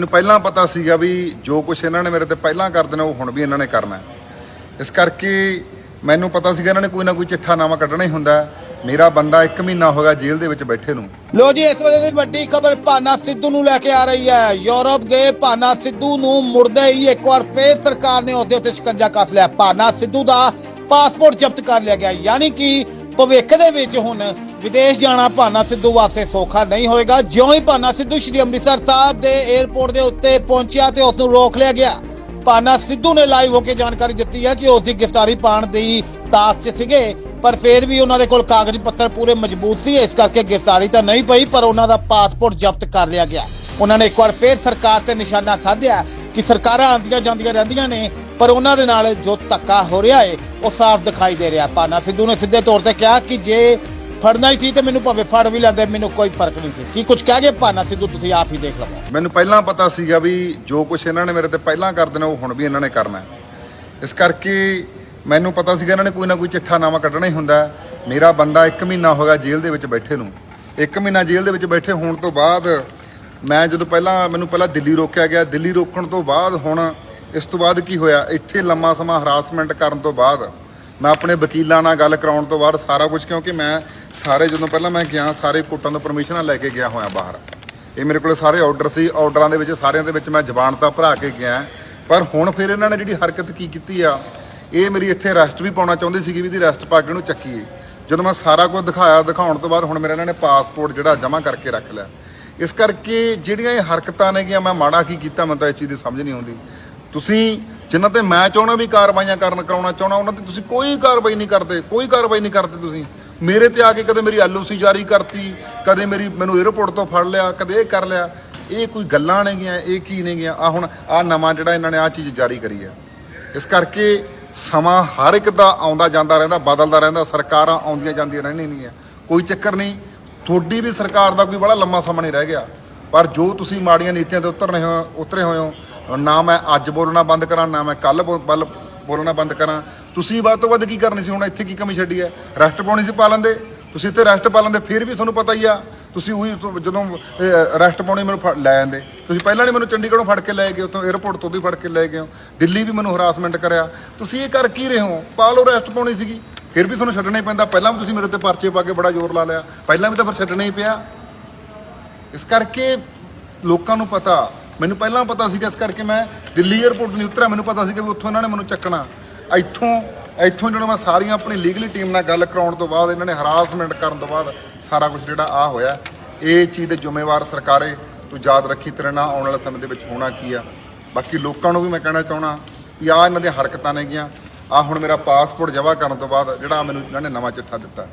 ਮੈਨੂੰ ਪਹਿਲਾਂ ਪਤਾ ਸੀਗਾ ਵੀ ਜੋ ਕੁਝ ਇਹਨਾਂ ਨੇ ਮੇਰੇ ਤੇ ਪਹਿਲਾਂ ਕਰ ਦੇਣਾ, ਉਹ ਹੁਣ ਵੀ ਇਹਨਾਂ ਨੇ ਕਰਨਾ ਇਸ ਕਰਕੇ ਮੈਨੂੰ ਪਤਾ ਸੀਗਾ ਇਹਨਾਂ ਨੇ ਕੋਈ ਨਾ ਕੋਈ ਚਿੱਠਾ ਨਾਮਾ ਕੱਢਣਾ ਹੀ ਹੁੰਦਾ ਮੇਰਾ ਬੰਦਾ 1 ਮਹੀਨਾ ਹੋ ਗਿਆ ਜੇਲ੍ਹ ਦੇ ਵਿੱਚ ਬੈਠੇ ਨੂੰ। ਲੋ ਜੀ, ਇਸ ਵੇਲੇ ਦੀ ਵੱਡੀ ਖਬਰ ਭਾਨਾ ਸਿੱਧੂ ਨੂੰ ਲੈ ਕੇ ਆ ਰਹੀ ਹੈ। ਯੂਰਪ ਗਏ, ਭਾਨਾ ਸਿੱਧੂ ਨੂੰ ਮੁੜਦੇ ਹੀ ਇੱਕ ਵਾਰ ਫੇਰ ਸਰਕਾਰ ਨੇ ਉਹਦੇ ਉੱਤੇ ਸ਼ਿਕੰਜਾ ਕੱਸ ਲਿਆ। ਭਾਨਾ ਸਿੱਧੂ ਦਾ ਪਾਸਪੋਰਟ ਜ਼ਬਤ ਕਰ ਲਿਆ ਗਿਆ। ਯਾਨੀ ਕਿ ਭਵਿੱਖ ਦੇ ਵਿੱਚ ਹੁਣ ਵਿਦੇਸ਼ ਜਾਣਾ ਭਾਨਾ ਸਿੱਧੂ ਵਾਸਤੇ ਸੌਖਾ ਨਹੀਂ ਹੋਏਗਾ। ਜਿਉਂ ਹੀ ਭਾਨਾ ਸਿੱਧੂ ਸ਼੍ਰੀ ਅੰਮ੍ਰਿਤਸਰ ਸਾਹਿਬ ਦੇ 에ਅਰਪੋਰਟ ਦੇ ਉੱਤੇ ਪਹੁੰਚਿਆ ਤੇ ਉਸ ਨੂੰ ਰੋਕ ਲਿਆ ਗਿਆ। ਭਾਨਾ ਸਿੱਧੂ ਨੇ ਲਾਈਵ ਹੋ ਕੇ ਜਾਣਕਾਰੀ ਦਿੱਤੀ ਹੈ ਕਿ ਉਸ ਦੀ ਗ੍ਰਿਫਤਾਰੀ ਪਾਉਣ ਦੀ ਤਾਕ 'ਚ ਸੀਗੇ, ਪਰ ਫਿਰ ਵੀ ਉਹਨਾਂ ਦੇ ਕੋਲ ਕਾਗਜ਼ ਪੱਤਰ ਪੂਰੇ ਮਜ਼ਬੂਤ ਸੀ। ਇਸ ਕਰਕੇ ਗ੍ਰਿਫਤਾਰੀ ਤਾਂ ਨਹੀਂ ਪਈ, ਪਰ ਉਹਨਾਂ ਦਾ ਪਾਸਪੋਰਟ ਜ਼ਬਤ ਕਰ ਲਿਆ ਗਿਆ। ਉਹਨਾਂ ਨੇ ਇੱਕ ਵਾਰ ਫਿਰ ਸਰਕਾਰ ਤੇ ਨਿਸ਼ਾਨਾ ਸਾਧਿਆ ਕਿ ਸਰਕਾਰਾਂ ਆਉਂਦੀਆਂ ਜਾਂਦੀਆਂ ਰਹਿੰਦੀਆਂ ਨੇ, ਪਰ ਉਹਨਾਂ ਦੇ ਨਾਲ ਜੋ ਧੱਕਾ ਹੋ ਰਿਹਾ ਹੈ ਉਹ ਸਾਫ਼ ਦਿਖਾਈ ਦੇ ਰਿਹਾ। ਭਾਨਾ ਸਿੱਧੂ ਨੇ ਸਿੱਧੇ ਤੌਰ ਤੇ ਕਿਹਾ ਕਿ ਜੇ ਫੜਨਾ ਹੀ ਸੀ ਤੇ ਮੈਨੂੰ ਭਾਵੇਂ ਫੜ ਵੀ ਲੈਂਦੇ, ਮੈਨੂੰ ਕੋਈ ਫ਼ਰਕ ਨਹੀਂ ਸੀ। ਕੀ ਕੁਝ ਕਹਿ ਗਏ? ਭਾਨਾ ਸਿੱਧੂ, ਤੁਸੀਂ ਆਪ ਹੀ ਦੇਖ ਲਵੋ। ਮੈਨੂੰ ਪਹਿਲਾਂ ਪਤਾ ਸੀਗਾ ਵੀ ਜੋ ਕੁਝ ਇਹਨਾਂ ਨੇ ਮੇਰੇ ਤੇ ਪਹਿਲਾਂ ਕਰ ਦੇਣਾ, ਉਹ ਹੁਣ ਵੀ ਇਹਨਾਂ ਨੇ ਕਰਨਾ ਇਸ ਕਰਕੇ ਮੈਨੂੰ ਪਤਾ ਸੀਗਾ ਇਹਨਾਂ ਨੇ ਕੋਈ ਨਾ ਕੋਈ ਚਿੱਠਾ ਨਾਮਾ ਕੱਢਣਾ ਹੀ ਹੁੰਦਾ ਮੇਰਾ ਬੰਦਾ 1 ਮਹੀਨਾ ਹੋ ਜੇਲ੍ਹ ਦੇ ਵਿੱਚ ਬੈਠੇ ਨੂੰ। 1 ਮਹੀਨਾ ਜੇਲ੍ਹ ਦੇ ਵਿੱਚ ਬੈਠੇ ਹੋਣ ਤੋਂ ਬਾਅਦ ਮੈਂ ਜਦੋਂ ਪਹਿਲਾਂ, ਮੈਨੂੰ ਪਹਿਲਾਂ ਦਿੱਲੀ ਰੋਕਿਆ ਗਿਆ, ਦਿੱਲੀ ਰੋਕਣ ਤੋਂ ਬਾਅਦ ਹੁਣ ਇਸ ਤੋਂ ਬਾਅਦ ਕੀ ਹੋਇਆ? ਇੱਥੇ ਲੰਮਾ ਸਮਾਂ ਹਰਾਸਮੈਂਟ ਕਰਨ ਤੋਂ ਬਾਅਦ ਮੈਂ ਆਪਣੇ ਵਕੀਲਾਂ ਨਾਲ ਗੱਲ ਕਰਾਉਣ ਤੋਂ ਬਾਅਦ ਸਾਰਾ ਕੁਝ, ਕਿਉਂਕਿ ਮੈਂ ਸਾਰੇ ਜਦੋਂ ਪਹਿਲਾਂ ਮੈਂ ਗਿਆ, ਸਾਰੇ ਕੋਟਾਂ ਤੋਂ ਪਰਮਿਸ਼ਨਾਂ ਲੈ ਕੇ ਗਿਆ ਹੋਇਆ ਬਾਹਰ। ਇਹ ਮੇਰੇ ਕੋਲ ਸਾਰੇ ਆਰਡਰ ਸੀ ਆਰਡਰਾਂ ਦੇ ਵਿੱਚ, ਸਾਰਿਆਂ ਦੇ ਵਿੱਚ ਮੈਂ ਜ਼ਬਾਨ ਤਾਂ ਭਰਾ ਕੇ ਗਿਆ। ਪਰ ਹੁਣ ਫਿਰ ਇਹਨਾਂ ਨੇ ਜਿਹੜੀ ਹਰਕਤ ਕੀ ਕੀਤੀ ਆ, ਇਹ ਮੇਰੀ ਇੱਥੇ ਰੈਸਟ ਵੀ ਪਾਉਣਾ ਚਾਹੁੰਦੇ ਸੀਗੇ, ਵੀ ਇਹਦੀ ਰੈਸਟ ਪਾ ਕੇ ਇਹਨੂੰ ਚੱਕੀਏ। ਜਦੋਂ ਮੈਂ ਸਾਰਾ ਕੁਝ ਦਿਖਾਇਆ, ਦਿਖਾਉਣ ਤੋਂ ਬਾਅਦ ਹੁਣ ਮੇਰਾ ਇਹਨਾਂ ਨੇ ਪਾਸਪੋਰਟ ਜਿਹੜਾ ਜਮ੍ਹਾਂ ਕਰਕੇ ਰੱਖ ਲਿਆ। ਇਸ ਕਰਕੇ ਜਿਹੜੀਆਂ ਇਹ ਹਰਕਤਾਂ ਨੇਗੀਆਂ, ਮੈਂ ਮਾੜਾ ਕੀ ਕੀਤਾ, ਮੈਨੂੰ ਤਾਂ ਇਹ ਚੀਜ਼ ਦੀ ਸਮਝ ਨਹੀਂ ਆਉਂਦੀ। ਤੁਸੀਂ ਜਿਨ੍ਹਾਂ ਤੇ ਮੈਂ ਚਾਹਣਾ ਵੀ ਕਾਰਵਾਈਆਂ ਕਰਨ ਕਰਾਉਣਾ ਚਾਹਣਾ ਉਹਨਾਂ ਤੇ ਤੁਸੀਂ ਕੋਈ ਕਾਰਵਾਈ ਨਹੀਂ ਕਰਦੇ, ਕੋਈ ਕਾਰਵਾਈ ਨਹੀਂ ਕਰਦੇ ਤੁਸੀਂ। ਮੇਰੇ ਤੇ ਆ ਕੇ ਕਦੇ ਮੇਰੀ ਐਲਓਸੀ ਜਾਰੀ ਕਰਤੀ, ਕਦੇ ਮੇਰੀ ਮੈਨੂੰ 에ਅਰਪੋਰਟ ਤੋਂ ਫੜ ਲਿਆ, ਕਦੇ ਇਹ ਕਰ ਲਿਆ। ਇਹ ਕੋਈ ਗੱਲਾਂ ਨੇਗੀਆਂ, ਇਹ ਕੀ ਨੇਗੀਆਂ? ਆ ਹੁਣ ਆ ਨਵਾਂ ਜਿਹੜਾ ਇਹਨਾਂ ਨੇ ਆ ਚੀਜ਼ ਜਾਰੀ ਕਰੀ ਹੈ। ਇਸ ਕਰਕੇ ਸਮਾਂ ਹਰ ਇੱਕ ਦਾ ਆਉਂਦਾ ਜਾਂਦਾ ਰਹਿੰਦਾ, ਬਦਲਦਾ ਰਹਿੰਦਾ, ਸਰਕਾਰਾਂ ਆਉਂਦੀਆਂ ਜਾਂਦੀਆਂ ਰਹਿੰਦੀਆਂ ਨੇਗੀਆਂ ਕੋਈ ਚੱਕਰ ਨਹੀਂ ਤੁਹਾਡੀ ਵੀ ਸਰਕਾਰ ਦਾ ਕੋਈ ਬੜਾ ਲੰਮਾ ਸਮਾਂ ਨਹੀਂ ਰਹਿ ਗਿਆ। ਪਰ ਜੋ ਤੁਸੀਂ ਮਾੜੀਆਂ ਨੀਤੀਆਂ ਤੇ ਉਤਰਨੇ ਹੋ ਉਤਰੇ ਹੋਏ ਹੋ, ਨਾ ਮੈਂ ਅੱਜ ਬੋਲਣਾ ਬੰਦ ਕਰਾਂ, ਨਾ ਮੈਂ ਕੱਲ ਬੋਲਣਾ ਬੰਦ ਕਰਾਂ। ਤੁਸੀਂ ਵੱਧ ਤੋਂ ਵੱਧ ਕੀ ਕਰਨੀ ਸੀ? ਹੁਣ ਇੱਥੇ ਕੀ ਕਮੀ ਛੱਡੀ ਹੈ? ਰੈਸਟ ਪਾਉਣੀ ਸੀ ਪਾ ਲੈਂਦੇ ਤੁਸੀਂ ਇੱਥੇ ਰੈਸਟ ਪਾ ਲੈਂਦੇ ਫਿਰ ਵੀ ਤੁਹਾਨੂੰ ਪਤਾ ਹੀ ਆ। ਤੁਸੀਂ ਉਹੀ ਜਦੋਂ ਰੈਸਟ ਪਾਉਣੀ ਮੈਨੂੰ ਫੜ- ਲੈ ਜਾਂਦੇ। ਤੁਸੀਂ ਪਹਿਲਾਂ ਨਹੀਂ ਮੈਨੂੰ ਚੰਡੀਗੜ੍ਹੋਂ ਫੜ ਕੇ ਲੈ ਗਏ, ਉੱਥੋਂ 에ਅਰਪੋਰਟ ਤੋਂ ਵੀ ਫੜ ਕੇ ਲੈ ਗਏ ਹੋ। ਦਿੱਲੀ ਵੀ ਮੈਨੂੰ ਹਰਾਸਮੈਂਟ ਕਰਿਆ। ਤੁਸੀਂ ਇਹ ਕਰ ਕੀ ਰਹੇ ਹੋ? ਪਾ ਲਓ ਰੈਸਟ ਪਾਉਣੀ ਸੀਗੀ। ਫਿਰ ਵੀ ਤੁਹਾਨੂੰ ਛੱਡਣਾ ਹੀ ਪੈਂਦਾ। ਪਹਿਲਾਂ ਵੀ ਤੁਸੀਂ ਮੇਰੇ ਉੱਤੇ ਪਰਚੇ ਪਾ ਕੇ ਬੜਾ ਜ਼ੋਰ ਲਾ ਲਿਆ। ਪਹਿਲਾਂ ਵੀ ਤਾਂ ਫਿਰ ਛੱਡਣਾ ਹੀ ਪਿਆ। ਇਸ ਕਰਕੇ ਲੋਕਾਂ ਨੂੰ ਪਤਾ, ਮੈਨੂੰ ਪਹਿਲਾਂ ਪਤਾ ਸੀਗਾ, ਇਸ ਕਰਕੇ ਮੈਂ ਦਿੱਲੀ 에ਅਰਪੋਰਟ ਨਹੀਂ ਉਤਰਿਆ। ਮੈਨੂੰ ਪਤਾ ਸੀਗਾ ਵੀ ਉੱਥੋਂ ਇਹਨਾਂ ਨੇ ਮੈਨੂੰ ਚੱਕਣਾ। ਇੱਥੋਂ ਇੱਥੋਂ ਜਦੋਂ ਮੈਂ ਸਾਰੀਆਂ ਆਪਣੀ ਲੀਗਲੀ ਟੀਮ ਨਾਲ ਗੱਲ ਕਰਾਉਣ ਤੋਂ ਬਾਅਦ ਇਹਨਾਂ ਨੇ ਹਰਾਸਮੈਂਟ ਕਰਨ ਤੋਂ ਬਾਅਦ ਸਾਰਾ ਕੁਝ ਜਿਹੜਾ ਆ ਹੋਇਆ। ਇਹ ਚੀਜ਼ ਦੇ ਜ਼ਿੰਮੇਵਾਰ ਸਰਕਾਰੇ, ਤੂੰ ਯਾਦ ਰੱਖੀ ਤੇਰੇ ਨਾਲ ਆਉਣ ਵਾਲੇ ਸਮੇਂ ਦੇ ਵਿੱਚ ਹੋਣਾ ਕੀ ਆ। ਬਾਕੀ ਲੋਕਾਂ ਨੂੰ ਵੀ ਮੈਂ ਕਹਿਣਾ ਚਾਹਣਾ ਵੀ ਆ ਇਹਨਾਂ ਦੀਆਂ ਹਰਕਤਾਂ ਨੇਗੀਆਂ। ਆ ਹੁਣ ਮੇਰਾ ਪਾਸਪੋਰਟ ਜਮ੍ਹਾਂ ਕਰਨ ਤੋਂ ਬਾਅਦ ਜਿਹੜਾ ਮੈਨੂੰ ਇਹਨਾਂ ਨੇ ਨਵਾਂ ਚਿੱਠਾ ਦਿੱਤਾ।